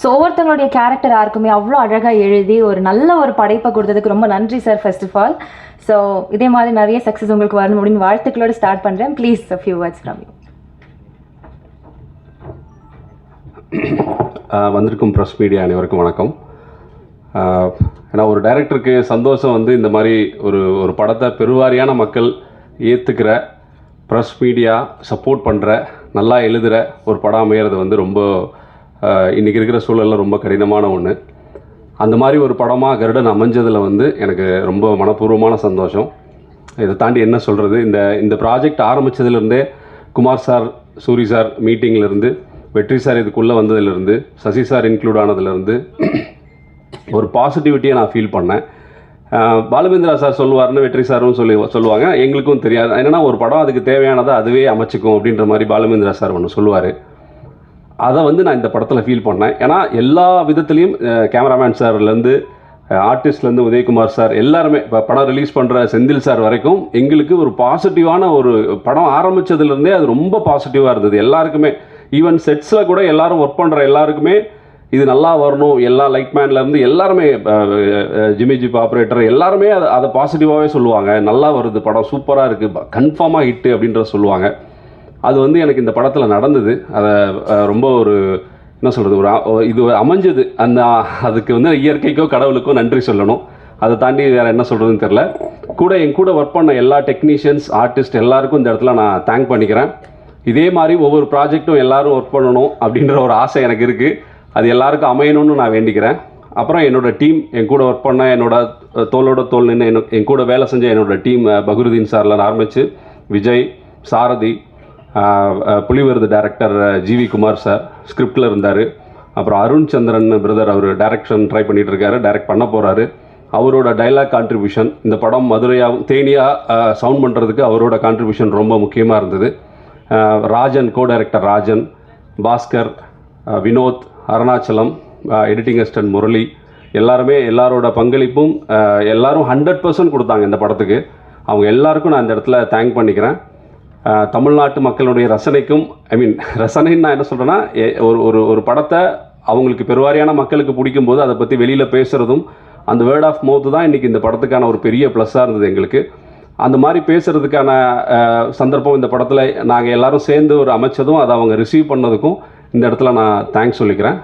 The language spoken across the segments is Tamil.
ஸோ ஒவ்வொருத்தவங்களுடைய கேரக்டர் யாருக்குமே அவ்வளோ அழகாக எழுதி ஒரு நல்ல ஒரு படைப்பை கொடுத்ததுக்கு ரொம்ப நன்றி sir first of all so இதே மாதிரி நிறைய சக்ஸஸ் உங்களுக்கு வரணும் அப்படின்னு வாழ்த்துக்களோட ஸ்டார்ட் பண்ணுறேன் please few words from you வந்திருக்கும் ப்ரெஸ் மீடியா அனைவருக்கும் வணக்கம். ஏன்னா ஒரு டைரக்டருக்கு சந்தோஷம் வந்து இந்த மாதிரி ஒரு ஒரு படத்தை பெருவாரியான மக்கள் ஏற்றுக்கிற ப்ரெஸ் மீடியா சப்போர்ட் பண்ணுற நல்லா எழுதுகிற ஒரு படம் அமையிறது வந்து ரொம்ப இன்றைக்கி இருக்கிற சூழலில் ரொம்ப கடினமான ஒன்று அந்த மாதிரி ஒரு படமாக கருடன் அமைஞ்சதில் வந்து எனக்கு ரொம்ப மனப்பூர்வமான சந்தோஷம். இதை தாண்டி என்ன சொல்கிறது இந்த இந்த ப்ராஜெக்ட் ஆரம்பித்ததுலேருந்தே குமார் சார் சூரி சார் மீட்டிங்லேருந்து வெற்றி சார் இதுக்குள்ளே வந்ததுலேருந்து சசி சார் இன்க்ளூட் ஆனதுலேருந்து ஒரு பாசிட்டிவிட்டியை நான் ஃபீல் பண்ணேன். பாலமேந்திரா பாலுமேந்திரா சார் சொல்லுவார்னு வெற்றி சாரும் சொல்லி சொல்லுவாங்க. எங்களுக்கும் தெரியாது. என்னென்னா ஒரு படம் அதுக்கு தேவையானதை அதுவே அமைச்சிக்கும் அப்படின்ற மாதிரி பாலுமேந்திரா சார் ஒன்று சொல்லுவார். அதை வந்து நான் இந்த படத்தில் ஃபீல் பண்ணேன். ஏன்னா எல்லா விதத்துலேயும் கேமராமேன் சார்லேருந்து ஆர்டிஸ்ட்லேருந்து உதயகுமார் சார் எல்லாருமே இப்போ படம் ரிலீஸ் பண்ணுற செந்தில் சார் வரைக்கும் எங்களுக்கு ஒரு பாசிட்டிவான ஒரு படம் ஆரம்பித்ததுலேருந்தே அது ரொம்ப பாசிட்டிவாக இருந்தது. எல்லாருக்குமே ஈவன் செட்ஸில் கூட எல்லாரும் ஒர்க் பண்ணுற எல்லாருக்குமே இது நல்லா வரணும் எல்லா லைட்மேன்லேருந்து எல்லாருமே ஜிமி ஜிப் ஆப்ரேட்டர் எல்லாருமே அதை அதை பாசிட்டிவாகவே சொல்லுவாங்க. நல்லா வருது படம் சூப்பராக இருக்குது கன்ஃபார்மாக ஹிட்டு அப்படின்றத சொல்லுவாங்க. அது வந்து எனக்கு இந்த படத்தில் நடந்தது. அதை ரொம்ப ஒரு என்ன சொல்கிறது ஒரு இது அமைஞ்சது. அந்த அதுக்கு வந்து இயற்கைக்கோ கடவுளுக்கோ நன்றி சொல்லணும். அதை தாண்டி வேறு என்ன சொல்கிறதுன்னு தெரில கூட என் கூட ஒர்க் பண்ண எல்லா டெக்னீஷியன்ஸ் ஆர்டிஸ்ட் எல்லாருக்கும் இந்த இடத்துல நான் தேங்க் பண்ணிக்கிறேன். இதே மாதிரி ஒவ்வொரு ப்ராஜெக்ட்டும் எல்லாரும் ஒர்க் பண்ணணும் அப்படின்ற ஒரு ஆசை எனக்கு இருக்குது அது எல்லாருக்கும் அமையணும்னு நான் வேண்டிக்கிறேன். அப்புறம் என்னோட டீம் என் கூட ஒர்க் பண்ண என்னோட தோளோட தோல் நின்று என் கூட வேலை செஞ்ச என்னோட டீம் பகுருதீன் சார்லாம் ஆரம்பித்து விஜய் சாரதி புலிவிருது டேரக்டர் ஜிவி குமார் சார் ஸ்கிரிப்டில் இருந்தார். அப்புறம் அருண் சந்திரன் பிரதர் அவர் டைரக்ஷன் ட்ரை பண்ணிட்டு இருக்காரு டைரக்ட் பண்ண போகிறாரு அவரோட டைலாக் கான்ட்ரிபியூஷன் இந்த படம் மதுரையாகவும் தேனியாக சவுண்ட் பண்ணுறதுக்கு அவரோட கான்ட்ரிபியூஷன் ரொம்ப முக்கியமாக இருந்தது. Rajan co director Rajan Bhaskar Vinoth Arunachalam editing assistant Murali எல்லாருமே எல்லாரோட பங்களிப்பும் எல்லாரும் ஹண்ட்ரட் பர்சன்ட் கொடுத்தாங்க இந்த படத்துக்கு. அவங்க எல்லாருக்கும் நான் இந்த இடத்துல தேங்க் பண்ணிக்கிறேன். தமிழ்நாட்டு மக்களுடைய ரசனைக்கும் ஐ மீன் ரசனைன்னு நான் என்ன சொல்கிறேன்னா ஒரு ஒரு ஒரு படத்தை அவங்களுக்கு பெருவாரியான மக்களுக்கு பிடிக்கும்போது அதை பற்றி வெளியில் பேசுகிறதும் அந்த வேர்ட் ஆஃப் மவுத் தான் இன்றைக்கி இந்த படத்துக்கான ஒரு பெரிய ப்ளஸ்ஸாக இருந்தது எங்களுக்கு. அந்த மாதிரி பேசுகிறதுக்கான சந்தர்ப்பம் இந்த படத்தில் நாங்கள் எல்லோரும் சேர்ந்து ஒரு அமைச்சதும் அதை அவங்க ரிசீவ் பண்ணதுக்கும் இந்த இடத்துல நான் தேங்க்ஸ் சொல்லிக்கிறேன்.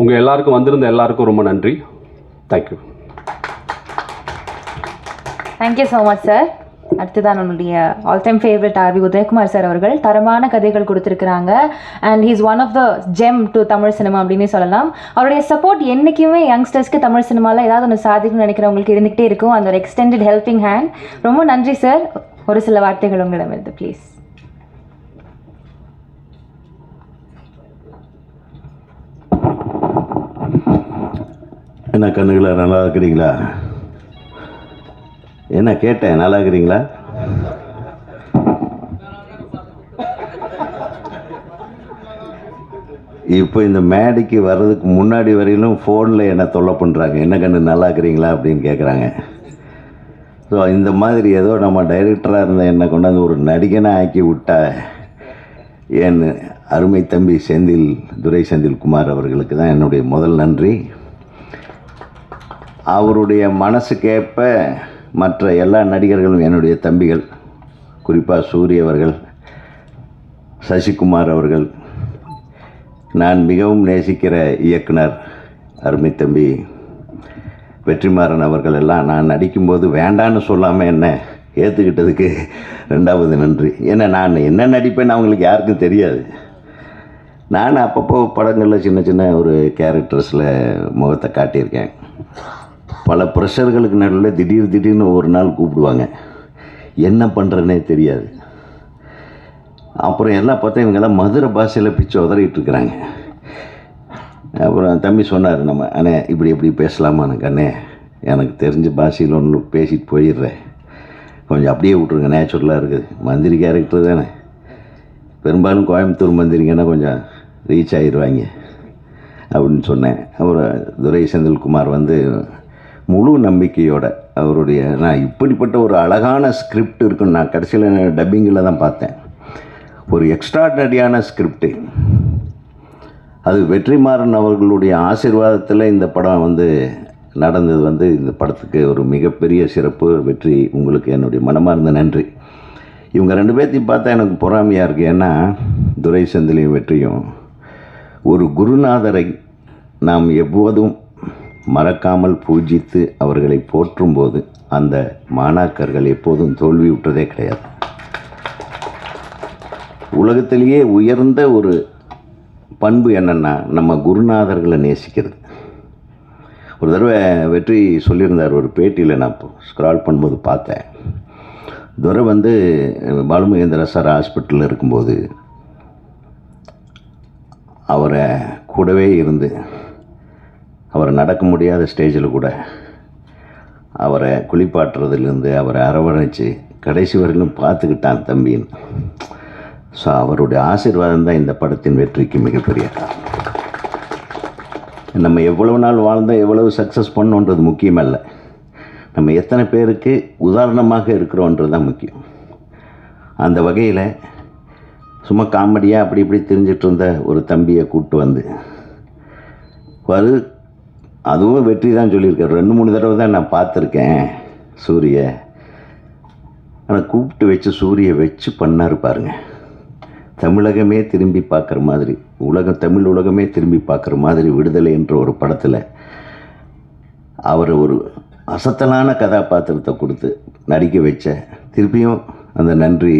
உங்கள் எல்லாருக்கும் வந்திருந்த எல்லாருக்கும் ரொம்ப நன்றி. Thank you thank you so much sir அடுத்ததான் நம்மளுடைய all time favourite RV Udhayakumar sir அவர்கள் தரமான கதைகள் கொடுத்துருக்குறாங்க. And he's one of the gem to Tamil cinema அப்படின்னு சொல்லலாம். அவருடைய சப்போர்ட் என்றைக்குமே யங்ஸ்டர்ஸ்க்கு தமிழ் சினிமாவில் ஏதாவது ஒன்று சாதிக்கணும்னு நினைக்கிறவங்களுக்கு இருந்துகிட்டே இருக்கும். அந்த ஒரு எக்ஸ்டெண்டட் ஹெல்பிங் ஹேண்ட் ரொம்ப நன்றி சார் ஒரு சில வார்த்தைகள் உங்களிடமிருந்து ப்ளீஸ் என்ன கண்ணுகளை நல்லா இருக்கிறீங்களா? என்ன கேட்டேன் நல்லா இருக்கிறீங்களா? இப்போ இந்த மேடைக்கு வர்றதுக்கு முன்னாடி வரையிலும் ஃபோனில் என்ன தொல்லை பண்ணுறாங்க என்ன கண்ணு நல்லா இருக்கிறீங்களா அப்படின்னு கேட்குறாங்க ஸோ இந்த மாதிரி ஏதோ நம்ம டைரக்டராக இருந்த என்னை கொண்டாந்து ஒரு நடிகனாக ஆக்கி விட்டா என் அருமை தம்பி செந்தில் துரை செந்தில்குமார் அவர்களுக்கு தான் என்னுடைய முதல் நன்றி. அவருடைய மனசுக்கேற்ப மற்ற எல்லா நடிகர்களும் என்னுடைய தம்பிகள் குறிப்பாக சூரிய அவர்கள் சசிகுமார் அவர்கள் நான் மிகவும் நேசிக்கிற இயக்குனர் அருமை தம்பி வெற்றிமாறன் அவர்கள் எல்லாம் நான் நடிக்கும்போது வேண்டான்னு சொல்லாமல் என்ன ஏற்றுக்கிட்டதுக்கு ரெண்டாவது நன்றி. ஏன்னா நான் என்ன நடிப்பேன்னு அவங்களுக்கு யாருக்கும் தெரியாது. நான் அப்பப்போ படங்களில் சின்ன சின்ன ஒரு கேரக்டர்ஸில் முகத்தை காட்டியிருக்கேன். பல ப்ரெஷர்களுக்கு நடுவில் திடீர் திடீர்னு ஒரு நாள் கூப்பிடுவாங்க. என்ன பண்ணுறேன்னே தெரியாது. அப்புறம் எல்லாம் பார்த்தா இவங்கெல்லாம் மதுரை பாஷையில் பிச்சை உதறிட்டு இருக்கிறாங்க. அப்புறம் தம்பி சொன்னார் நம்ம அண்ணே இப்படி இப்படி பேசலாமான்னு அண்ணே எனக்கு தெரிஞ்ச பாஷையில் ஒன்று பேசிட்டு போயிடுறேன். கொஞ்சம் அப்படியே விட்ருங்க நேச்சுரலாக இருக்குது. மந்திரி கேரக்டர் தானே. பெரும்பாலும் கோயம்புத்தூர் மந்திரிங்கன்னா கொஞ்சம் ரீச் ஆகிடுவாங்க அப்படின்னு சொன்னேன். அப்புறம் துரை செந்தில்குமார் வந்து முழு நம்பிக்கையோட அவருடைய நான் இப்படிப்பட்ட ஒரு அழகான ஸ்கிரிப்ட் இருக்குன்னு நான் கடைசியில் டப்பிங்கில் தான் பார்த்தேன். ஒரு எக்ஸ்ட்ராடனரியான ஸ்கிரிப்டு அது வெற்றிமாறன் அவர்களுடைய ஆசீர்வாதத்தில் இந்த படம் வந்து நடந்தது வந்து இந்த படத்துக்கு ஒரு மிகப்பெரிய சிறப்பு வெற்றி உங்களுக்கு என்னுடைய மனமார்ந்த நன்றி. இவங்க ரெண்டு பேர்த்தையும் பார்த்தா எனக்கு பொறாமையாக இருக்குது ஏன்னா துரை செந்திலையும் வெற்றியும். ஒரு குருநாதரை நாம் எப்போதும் மறக்காமல் பூஜித்து அவர்களை போற்றும்போது அந்த மாணாக்கர்கள் எப்போதும் தோல்வி விட்டதே கிடையாது. உலகத்திலேயே உயர்ந்த ஒரு பண்பு என்னென்னா நம்ம குருநாதர்களை நேசிக்கிறது. ஒரு தடவை வெற்றி சொல்லியிருந்தார் ஒரு பேட்டியில் நான் ஸ்க்ரால் பண்ணும்போது பார்த்தேன். துரை வந்து பாலுமகேந்திர சார் ஹாஸ்பிட்டலில் இருக்கும்போது அவரை கூடவே இருந்து அவரை நடக்க முடியாத ஸ்டேஜில் கூட அவரை குளிப்பாட்டுறதுலேருந்து அவரை அரவணைச்சு கடைசி வரையிலும் பார்த்துக்கிட்டான் தம்பின்னு ஸோ அவருடைய ஆசீர்வாதம் தான் இந்த படத்தின் வெற்றிக்கு மிகப்பெரிய காரணம். நம்ம எவ்வளவு நாள் வாழ்ந்தால் எவ்வளவு சக்ஸஸ் பண்ணோன்றது முக்கியமல்ல. நம்ம எத்தனை பேருக்கு உதாரணமாக இருக்கிறோன்றது தான் முக்கியம். அந்த வகையில் சும்மா காமெடியாக அப்படி இப்படி தெரிஞ்சிட்டு இருந்த ஒரு தம்பியை கூப்பிட்டு வந்து வரு அதுவும் வெற்றி தான் சொல்லியிருக்காரு. ரெண்டு மூணு தடவை தான் நான் பார்த்துருக்கேன் சூரிய. ஆனால் கூப்பிட்டு வச்சு சூரிய வச்சு பண்ணார் பாருங்க. தமிழகமே திரும்பி பார்க்குற மாதிரி உலகம் தமிழ் உலகமே திரும்பி பார்க்குற மாதிரி விடுதலை என்ற ஒரு படத்தில் அவர் ஒரு அசத்தலான கதாபாத்திரத்தை கொடுத்து நடிக்க வச்ச திருப்பியும் அந்த நன்றி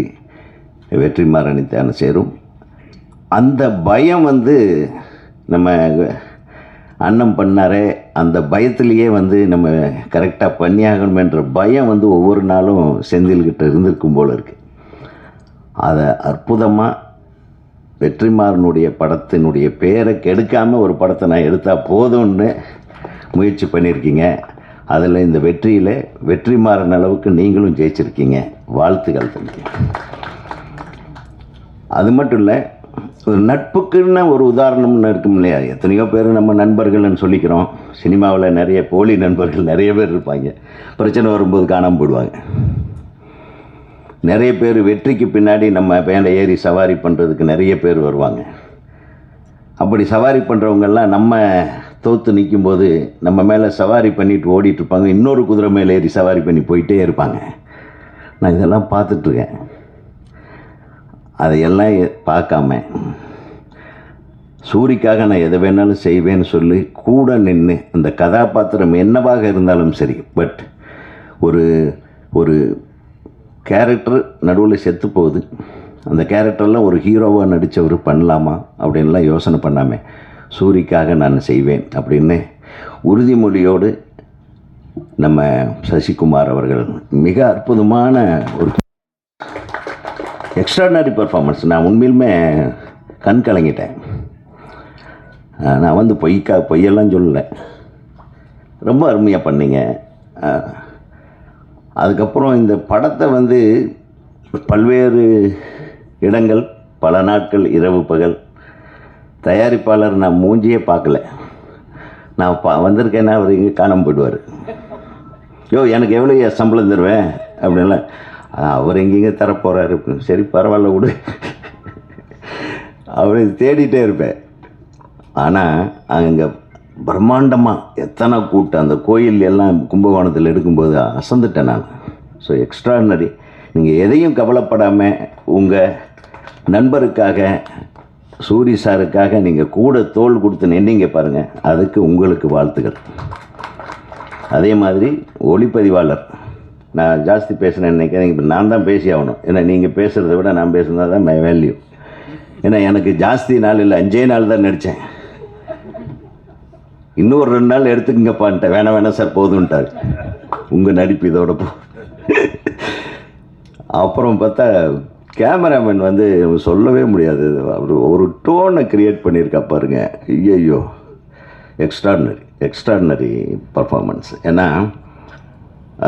வெற்றிமாறனித்தான சேரும். அந்த பயம் வந்து நம்ம அன்னம் பண்ணாரே அந்த பயத்திலேயே வந்து நம்ம கரெக்டாக பண்ணியாகணும் என்ற பயம் வந்து ஒவ்வொரு நாளும் செந்தில்கிட்ட இருந்திருக்கும் போல் இருக்குது அதை அற்புதமாக வெற்றிமாறனுடைய படத்தினுடைய பேரை கெடுக்காமல் ஒரு படத்தை நான் எடுத்தால் போதும்னு முயற்சி பண்ணியிருக்கீங்க. அதில் இந்த வெற்றியில் வெற்றிமாறன் அளவுக்கு நீங்களும் ஜெயிச்சிருக்கீங்க. வாழ்த்துக்கள் தம்பி. அது மட்டும் இல்லை ஒரு நட்புக்குன்னு ஒரு உதாரணம்னு இருக்கும் இல்லையா? எத்தனையோ பேர் நம்ம நண்பர்கள்னு சொல்லிக்கிறோம். சினிமாவில் நிறைய போலி நண்பர்கள் நிறைய பேர் இருப்பாங்க. பிரச்சனை வரும்போது காணாமல் போயிடுவாங்க. நிறைய பேர் வெற்றிக்கு பின்னாடி நம்ம பேண்டை ஏறி சவாரி பண்ணுறதுக்கு நிறைய பேர் வருவாங்க. அப்படி சவாரி பண்ணுறவங்கெல்லாம் நம்ம தோற்று நிற்கும்போது நம்ம மேலே சவாரி பண்ணிட்டு ஓடிட்டு இருப்பாங்க. இன்னொரு குதிரை மேலே ஏறி சவாரி பண்ணி போயிட்டே இருப்பாங்க. நான் இதெல்லாம் பார்த்துட்ருக்கேன் அதையெல்லாம் பார்க்காம சூரிக்காக நான் எதை வேணாலும் செய்வேன்னு சொல்லி கூட நின்று அந்த கதாபாத்திரம் என்னவாக இருந்தாலும் சரி பட் ஒரு ஒரு கேரக்டர் நடுவில் செத்து போகுது. அந்த கேரக்டர்லாம் ஒரு ஹீரோவாக நடித்தவர் பண்ணலாமா அப்படின்லாம் யோசனை பண்ணாமல் சூரிக்காக நான் செய்வேன் அப்படின்னு உறுதிமொழியோடு நம்ம சசிகுமார் அவர்கள் மிக அற்புதமான ஒரு எக்ஸ்ட்ராடினரி பர்ஃபார்மன்ஸ் நான் உண்மையிலுமே கண் கலங்கிட்டேன். நான் வந்து பொய்க்கா பொய்யெல்லாம் சொல்லலை. ரொம்ப அருமையாக பண்ணிங்க. அதுக்கப்புறம் இந்த படத்தை வந்து பல்வேறு இடங்கள் பல நாட்கள் இரவு பகல் தயாரிப்பாளர் நான் மூஞ்சியே பார்க்கல. நான் பா வந்திருக்கேன்னா அவர் இங்கே காணாமல் போயிடுவார். யோ எனக்கு எவ்வளோ சம்பளம் தருவேன்? அப்படின்லாம். "ஆ, அவர் எங்கெங்கே தரப்போகிறாரு சரி பரவாயில்ல விடு. அவரை தேடிட்டே இருப்பேன். ஆனால் அங்கே பிரம்மாண்டமாக எத்தனை கூட்டம் அந்த கோயில் எல்லாம் கும்பகோணத்தில் எடுக்கும்போது அசந்துட்டேன் நான். ஸோ எக்ஸ்ட்ரானரி நீங்கள் எதையும் கவலைப்படாமல் உங்கள் நண்பருக்காக சூரி சாருக்காக நீங்கள் கூட தோல் கொடுத்து நின்றீங்க பாருங்கள் அதுக்கு உங்களுக்கு வாழ்த்துக்கள் அதே மாதிரி ஒளிப்பதிவாளர். நான் ஜாஸ்தி பேசுகிறேன் நினைக்கிறேன். இப்போ நான் தான் பேசி ஆகணும். ஏன்னா நீங்கள் பேசுகிறத விட நான் பேசுனது தான் மை வேல்யூ ஏன்னா எனக்கு ஜாஸ்தி நாள் இல்லை அஞ்சே நாள் தான் நடித்தேன் இன்னொரு ரெண்டு நாள் எடுத்துக்கங்கப்பான்ட்டேன் வேணாம் வேணாம் சார் போதும்ட்டார். உங்கள் நடிப்பு இதோட போ. அப்புறம் பார்த்தா கேமராமேன் வந்து சொல்லவே முடியாது. அவர் ஒரு டோனை க்ரியேட் பண்ணியிருக்கா பாருங்க. ஐயோ எக்ஸ்ட்ராடினரி எக்ஸ்ட்ராடினரி பர்ஃபார்மன்ஸ் ஏன்னா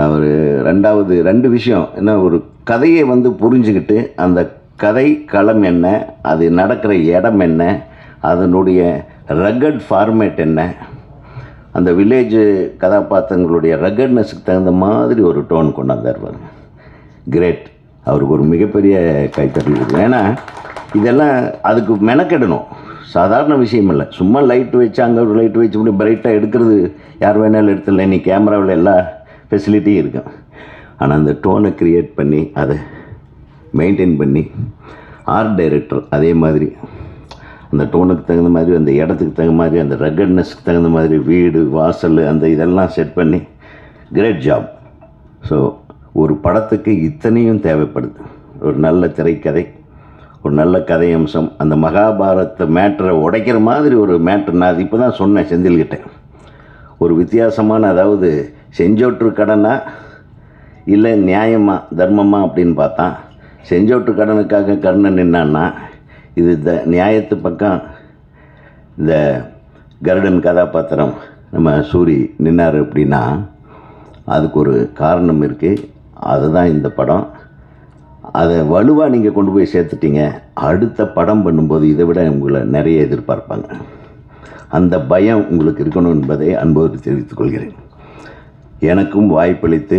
அவர் ரெண்டாவது ரெண்டு விஷயம். என்ன ஒரு கதையை வந்து புரிஞ்சுக்கிட்டு அந்த கதை களம் என்ன அது நடக்கிற இடம் என்ன அதனுடைய ரகட் ஃபார்மேட் என்ன அந்த வில்லேஜ் கதாபாத்திரங்களுடைய ரகட்னஸுக்கு தகுந்த மாதிரி ஒரு டோன் கொண்டாந்தார் பாருங்க. கிரேட் அவருக்கு ஒரு மிகப்பெரிய கைத்தறி கொடுக்கும் ஏன்னா இதெல்லாம் அதுக்கு மெனக்கெடணும். சாதாரண விஷயம் இல்லை. சும்மா லைட் வச்சு அங்கே ஒரு லைட் வச்சு இப்படி பிரைட்டாக எடுக்கிறது யார் வேணாலும் எடுத்துடல நீ கேமராவில் எல்லாம் ஃபெசிலிட்டியும் இருக்கும். ஆனால் அந்த டோனை க்ரியேட் பண்ணி அதை மெயின்டைன் பண்ணி ஆர்ட் டைரக்டர் அதே மாதிரி அந்த டோனுக்கு தகுந்த மாதிரி அந்த இடத்துக்கு தகுந்த மாதிரி அந்த ரகட்னஸ்க்கு தகுந்த மாதிரி வீடு வாசல் அந்த இதெல்லாம் செட் பண்ணி கிரேட் ஜாப் ஸோ ஒரு படத்துக்கு இத்தனையும் தேவைப்படுது. ஒரு நல்ல திரைக்கதை ஒரு நல்ல கதை அம்சம் அந்த மகாபாரத மேட்டரை உடைக்கிற மாதிரி ஒரு மேட்ரு நான் அது இப்போ தான் சொன்னேன் செந்தில்கிட்ட. ஒரு வித்தியாசமான அதாவது செஞ்சோற்று கடனா? இல்லை நியாயமா தர்மமா அப்படின்னு பார்த்தா செஞ்சோற்று கடனுக்காக கர்ணன் நின்னான்னா இது த நியாயத்து பக்கம் இந்த கருடன் கதாபாத்திரம் நம்ம சூரி நின்னார் அப்படின்னா அதுக்கு ஒரு காரணம் இருக்குது அதுதான் இந்த படம். அதை வலுவாக நீங்கள் கொண்டு போய் சேர்த்துட்டீங்க. அடுத்த படம் பண்ணும்போது இதை விட உங்களை நிறைய எதிர்பார்ப்பாங்க. அந்த பயம் உங்களுக்கு இருக்கணும் என்பதை அன்போடு தெரிவித்துக் கொள்கிறேன். எனக்கும் வாய்ப்பளித்து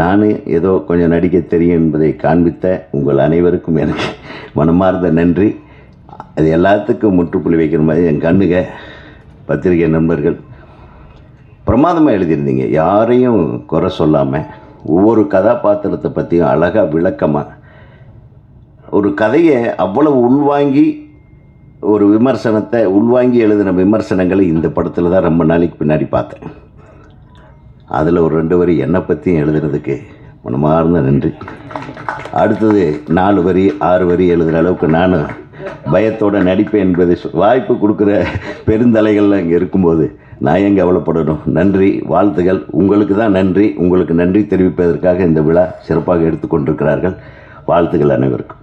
நான் ஏதோ கொஞ்சம் நடிக்க தெரியும் என்பதை காண்பித்த உங்கள் அனைவருக்கும் எனக்கு மனமார்ந்த நன்றி. அது எல்லாத்துக்கும் முற்றுப்புள்ளி வைக்கிற மாதிரி என் கண்ணுக பத்திரிகை நண்பர்கள் பிரமாதமாக எழுதியிருந்தீங்க. யாரையும் குறை சொல்லாமல் ஒவ்வொரு கதாபாத்திரத்தை பற்றியும் அழகாக விளக்கமாக ஒரு கதையை அவ்வளவு உள்வாங்கி ஒரு விமர்சனத்தை உள்வாங்கி எழுதின விமர்சனங்களை இந்த படத்தில் தான் ரொம்ப நாளைக்கு பின்னாடி பார்த்தேன். அதில் ஒரு ரெண்டு வரி என்னை பற்றியும் எழுதுனதுக்கு மனமார்ந்த நன்றி. அடுத்தது நாலு வரி ஆறு வரி எழுதுகிற அளவுக்கு நானும் பயத்தோட நடிப்பேன் என்பதை வாய்ப்பு கொடுக்குற பெருந்தலைகள்லாம் இங்கே இருக்கும்போது நான் ஏன் கவலைப்படணும்? நன்றி வாழ்த்துகள். உங்களுக்கு தான் நன்றி. உங்களுக்கு நன்றி தெரிவிப்பதற்காக இந்த விழா சிறப்பாக எடுத்துக்கொண்டிருக்கிறார்கள். வாழ்த்துகள் அனைவருக்கும்.